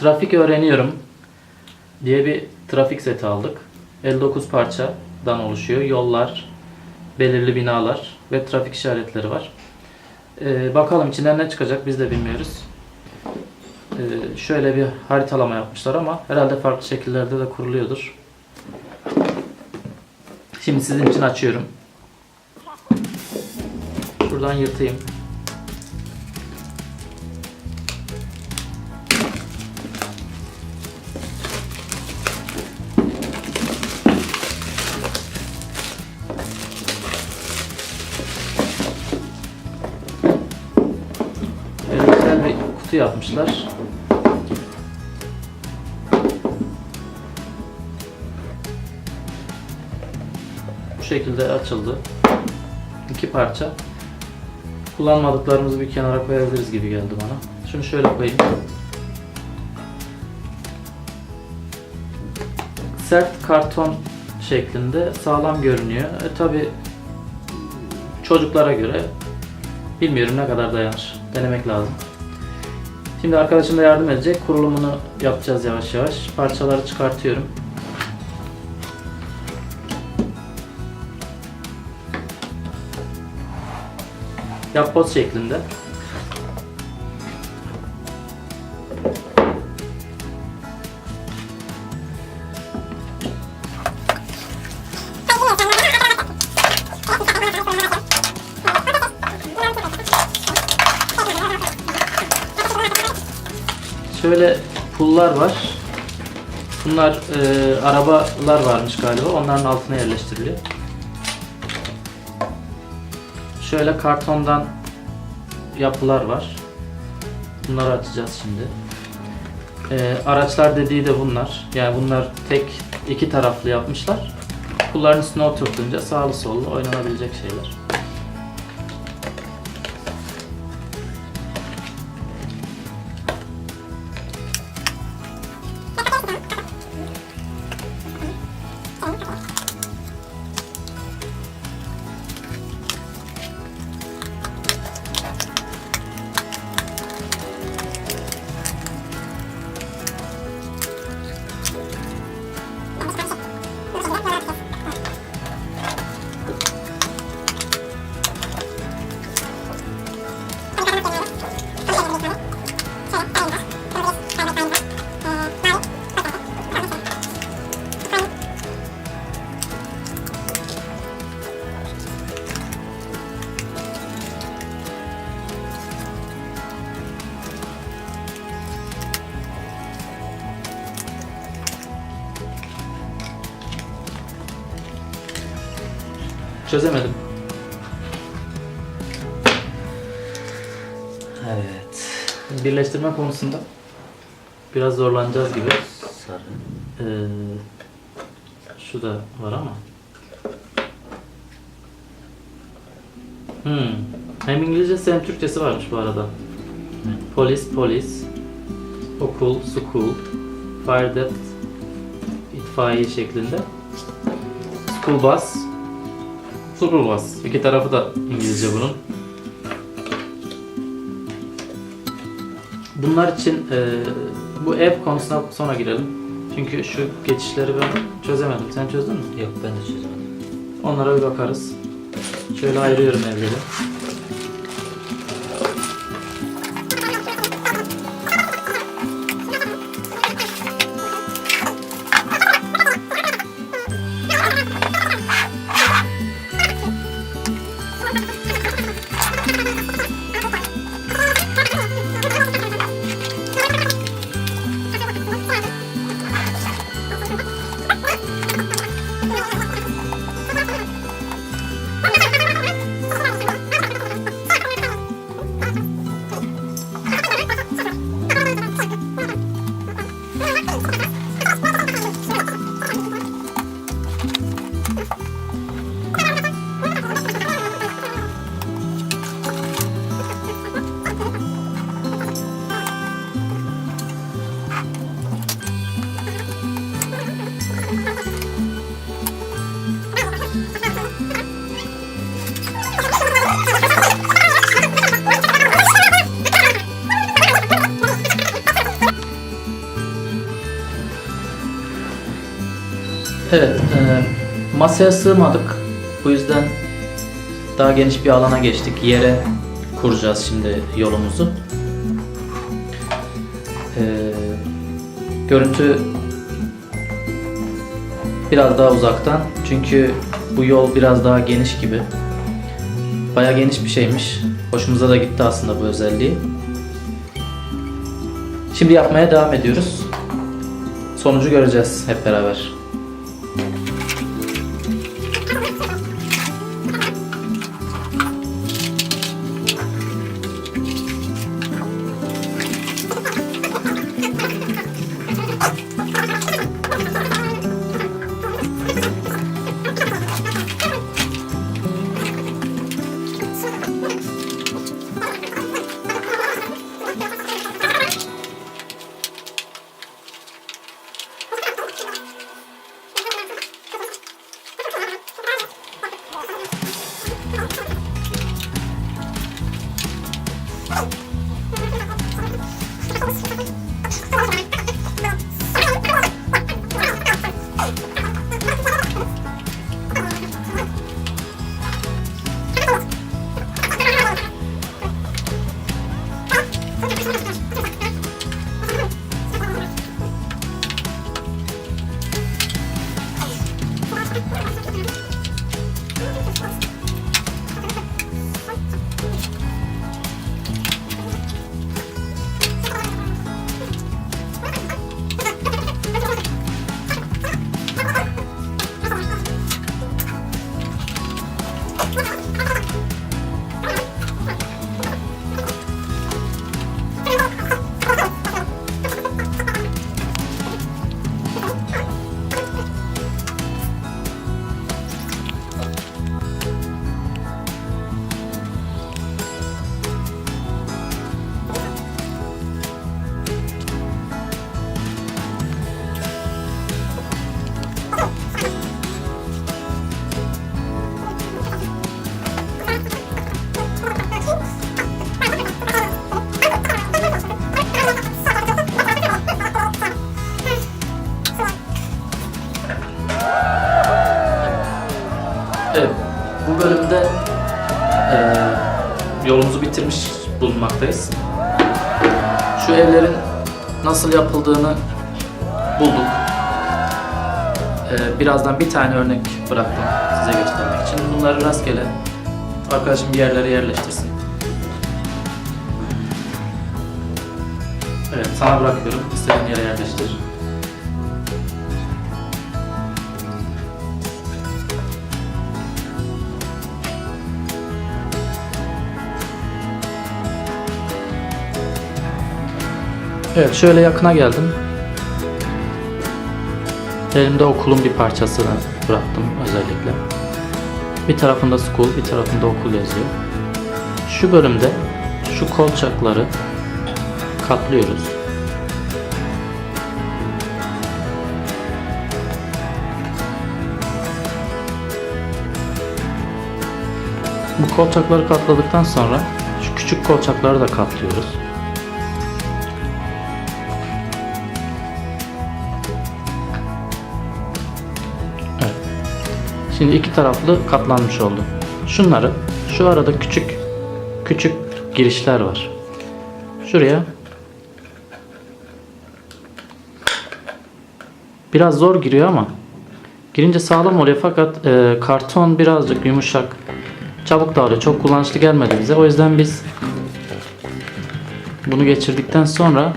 Trafik öğreniyorum diye bir trafik seti aldık. 59 parçadan oluşuyor. Yollar, belirli binalar ve trafik işaretleri var. Ee, bakalım içinden ne çıkacak biz de bilmiyoruz. Ee, şöyle bir haritalama yapmışlar ama herhalde farklı şekillerde de kuruluyordur. Şimdi sizin için açıyorum. Şuradan yırtayım. Kutu yapmışlar. Bu şekilde açıldı. İki parça. Kullanmadıklarımızı bir kenara koyabiliriz gibi geldi bana. Şunu şöyle koyayım. Sert karton şeklinde sağlam görünüyor. E, Tabi çocuklara göre bilmiyorum ne kadar dayanır. Denemek lazım. Şimdi arkadaşım da yardım edecek. Kurulumunu yapacağız yavaş yavaş. Parçaları çıkartıyorum. Yapboz şeklinde. Şöyle pullar var. Bunlar e, arabalar varmış galiba. Onların altına yerleştiriliyor. Şöyle kartondan yapılar var. Bunları açacağız şimdi. E, araçlar dediği de bunlar. Yani bunlar tek iki taraflı yapmışlar. Pulların üstüne oturtunca sağlı sollu oynanabilecek şeyler. Çözemedim. Evet. Birleştirme konusunda biraz zorlanacağız gibi. Sarı. Ee, şu da var ama. Hmm. Hem İngilizcesi hem Türkçesi varmış bu arada. Polis, polis. Okul, school. Fire dept, itfaiye şeklinde. School bus. School bus. İki tarafı da İngilizce bunun. Bunlar için e, bu ev konusuna sonra girelim. Çünkü şu geçişleri ben çözemedim. Sen çözdün mü? Yok ben de çözemedim. Onlara bir bakarız. Şöyle ayırıyorum evleri. Masaya sığmadık. Bu yüzden daha geniş bir alana geçtik. Yere kuracağız şimdi yolumuzu. E, görüntü biraz daha uzaktan. Çünkü bu yol biraz daha geniş gibi. Baya geniş bir şeymiş. Hoşumuza da gitti aslında bu özelliği. Şimdi yapmaya devam ediyoruz. Sonucu göreceğiz hep beraber. Bitirmiş bulunmaktayız. Şu evlerin nasıl yapıldığını bulduk. Eee, birazdan bir tane örnek bıraktım size göstermek için. Bunları rastgele arkadaşım bir yerlere yerleştirsin. Evet, sana bırakıyorum. İstediğin yere yerleştir. Evet şöyle yakına geldim. Elimde okulun bir parçasını bıraktım özellikle. Bir tarafında school, bir tarafında okul yazıyor. Şu bölümde şu kolçakları katlıyoruz. Bu kolçakları katladıktan sonra şu küçük kolçakları da katlıyoruz. Şimdi iki taraflı katlanmış oldu. Şunları şu arada küçük küçük girişler var. Şuraya biraz zor giriyor ama girince sağlam oluyor fakat e, karton birazcık yumuşak çabuk dağılıyor. Çok kullanışlı gelmedi bize. O yüzden biz bunu geçirdikten sonra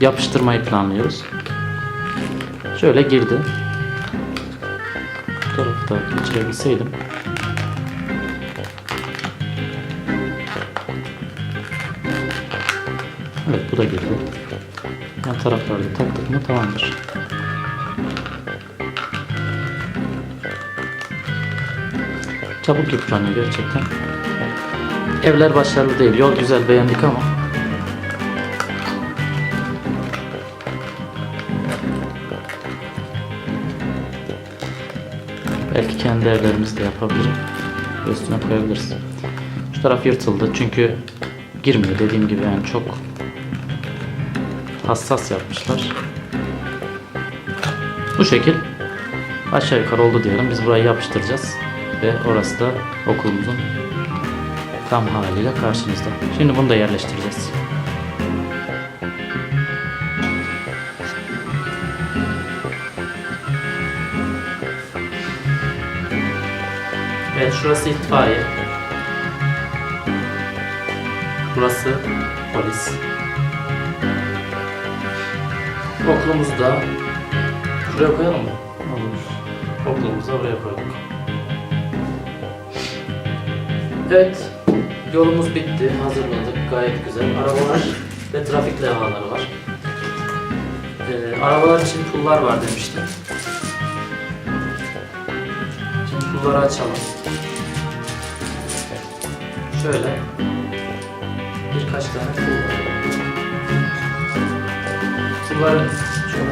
yapıştırmayı planlıyoruz. Şöyle girdi. Bu tarafı da geçirebilseydim. Evet bu da girdi. Yan taraflarda taktık mı tamamdır. Çabuk yıpranıyor gerçekten. Evler başarılı değil. Yol güzel beğendik ama belki kendi evlerimizde yapabilirim. Üstüne koyabiliriz. Şu taraf yırtıldı çünkü girmiyor dediğim gibi yani çok hassas yapmışlar. Bu şekil Aşağı yukarı oldu diyelim. Biz burayı yapıştıracağız. Ve orası da okulumuzun tam haliyle karşımızda. Şimdi bunu da yerleştireceğiz. Evet şurası itfaiye. Burası polis. Okulumuzu da şuraya koyalım mı? Olur. Okulumuzu da oraya koyduk. Evet, yolumuz bitti. Hazırladık. Gayet güzel. Arabalar ve trafik levhaları var. Ee, arabalar için pullar var demiştim. Pulları açalım. Şöyle birkaç tane pul var. Pulları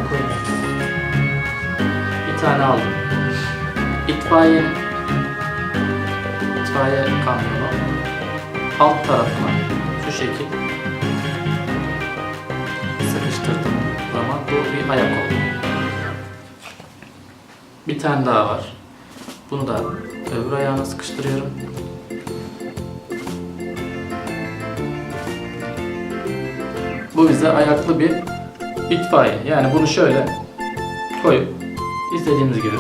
koyayım. Bir tane aldım. İtfaiye itfaiye kamyonu alt tarafına şu şekil sıkıştırdım zaman bu bir ayak oldu. Bir tane daha var. Bunu da öbür ayağına sıkıştırıyorum. Bu bize ayaklı bir itfaiye. Yani bunu şöyle koyup istediğimiz gibi